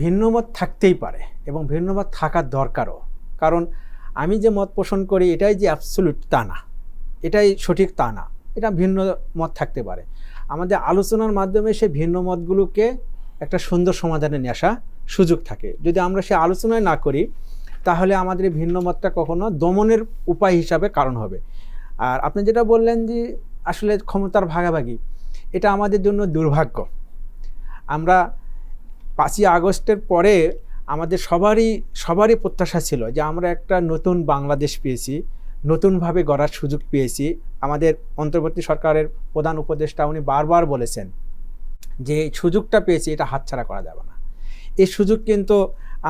ভিন্নমত থাকতেই পারে এবং ভিন্নমত থাকার দরকারও। কারণ আমি যে মত পোষণ করি, এটাই যে অ্যাবসলিউট তা না। এটাই সঠিক তা না। এটা ভিন্ন মত থাকতে পারে। আমাদের আলোচনার মাধ্যমে সেই ভিন্ন মতগুলোকে একটা সুন্দর সমাধানে নিয়ে আসা সুযোগ থাকে। যদি আমরা সে আলোচনায় না করি, তাহলে আমাদের এই ভিন্ন মতটা কখনো দমনের উপায় হিসাবে কারণ হবে। আর আপনি যেটা বললেন যে আসলে ক্ষমতার ভাগাভাগি, এটা আমাদের জন্য দুর্ভাগ্য। আমরা পাঁচই আগস্টের পরে আমাদের সবারই সবারই প্রত্যাশা ছিল যে আমরা একটা নতুন বাংলাদেশ পেয়েছি, নতুনভাবে গড়ার সুযোগ পেয়েছি। আমাদের অন্তর্বর্তী সরকারের প্রধান উপদেষ্টা উনি বারবার বলেছেন যে এই সুযোগটা পেয়েছি, এটা হাতছাড়া করা যাবে না। এই সুযোগ কিন্তু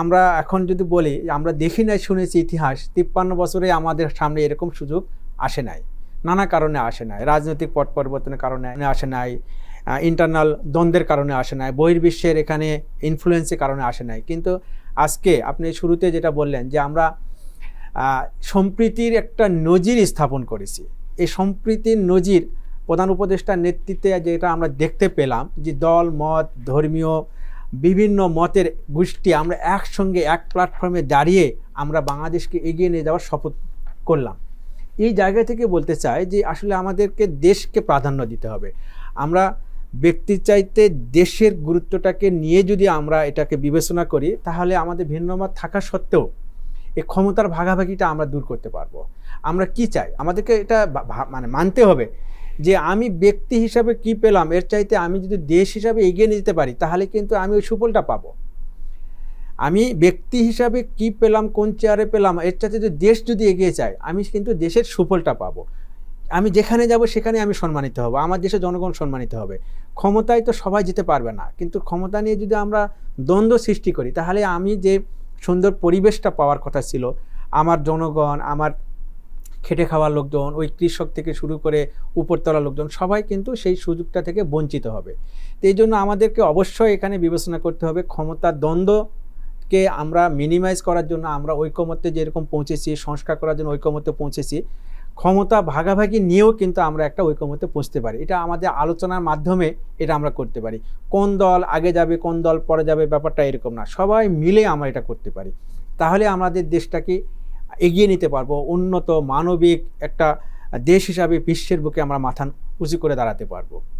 আমরা এখন যদি বলি, আমরা দেখি নাই, শুনেছি ইতিহাস, তিপ্পান্ন বছরে আমাদের সামনে এরকম সুযোগ আসে নাই। নানা কারণে আসে নাই, রাজনৈতিক পট পরিবর্তনের কারণে আসে নাই ইন্টারনাল দ্বন্দ্বের কারণে আসে নাই, বহির্বিশ্বের এখানে ইনফ্লুয়েন্সের কারণে আসে নাই। কিন্তু আজকে আপনি শুরুতে যেটা বললেন যে আমরা সম্প্রীতির একটা নজির স্থাপন করেছি। এই সম্প্রীতির নজির প্রধান উপদেষ্টার নেতৃত্বে যেটা আমরা দেখতে পেলাম যে দল, মত, ধর্মীয়, বিভিন্ন মতের গোষ্ঠী আমরা একসঙ্গে, এক প্ল্যাটফর্মে দাঁড়িয়ে আমরা বাংলাদেশকে এগিয়ে নিয়ে যাওয়ার শপথ করলাম। এই জায়গা থেকে বলতে চাই যে আসলে আমাদেরকে দেশকে প্রাধান্য দিতে হবে। আমরা ব্যক্তির চাইতে দেশের গুরুত্বটাকে নিয়ে যদি আমরা এটাকে বিবেচনা করি, তাহলে আমাদের ভিন্নমত থাকা সত্ত্বেও এই ক্ষমতার ভাগাভাগিটা আমরা দূর করতে পারব। আমরা কি চাই? আমাদেরকে এটা মানে মানতে হবে যে আমি ব্যক্তি হিসাবে কি পেলাম, এর চাইতে আমি যদি দেশ হিসাবে এগিয়ে নিয়ে যেতে পারি, তাহলে কিন্তু আমি ওই সুফলটা পাবো। আমি ব্যক্তি হিসাবে কি পেলাম, কোন চেয়ারে পেলাম, এর চাইতে যদি দেশ যদি এগিয়ে যায়, আমি কিন্তু দেশের সুফলটা পাবো। আমি যেখানে যাব, সেখানে আমি সম্মানিত হব। আমার দেশের জনগণ সম্মানিত হবে। ক্ষমতায় তো সবাই যেতে পারবে না। কিন্তু ক্ষমতা নিয়ে যদি আমরা দ্বন্দ্ব সৃষ্টি করি, তাহলে আমি যে সুন্দর পরিবেশটা পাওয়ার কথা ছিল, আমার জনগণ, আমার খেটে খাওয়ার লোকজন, ওই কৃষক থেকে শুরু করে উপরতলা লোকজন, সবাই কিন্তু সেই সুযোগটা থেকে বঞ্চিত হবে। তো এই জন্য আমাদেরকে অবশ্যই এখানে বিবেচনা করতে হবে, ক্ষমতার দ্বন্দ্বকে আমরা মিনিমাইজ করার জন্য আমরা ঐকমত্যে যেরকম পৌঁছেছি, সংস্কার করার জন্য ঐকমত্যে পৌঁছেছি ক্ষমতা ভাগাভাগি নিয়েও কিন্তু আমরা একটা ঐক্যমত্যে পৌঁছতে পারি। এটা আমাদের আলোচনার মাধ্যমে এটা আমরা করতে পারি। কোন দল আগে যাবে, কোন দল পরে যাবে ব্যাপারটা এরকম না। সবাই মিলে আমরা এটা করতে পারি। তাহলে আমাদের দেশটাকে এগিয়ে নিতে পারব। উন্নত মানবিক একটা দেশ হিসাবে বিশ্বের বুকে আমরা মাথা উঁচু করে দাঁড়াতে পারব।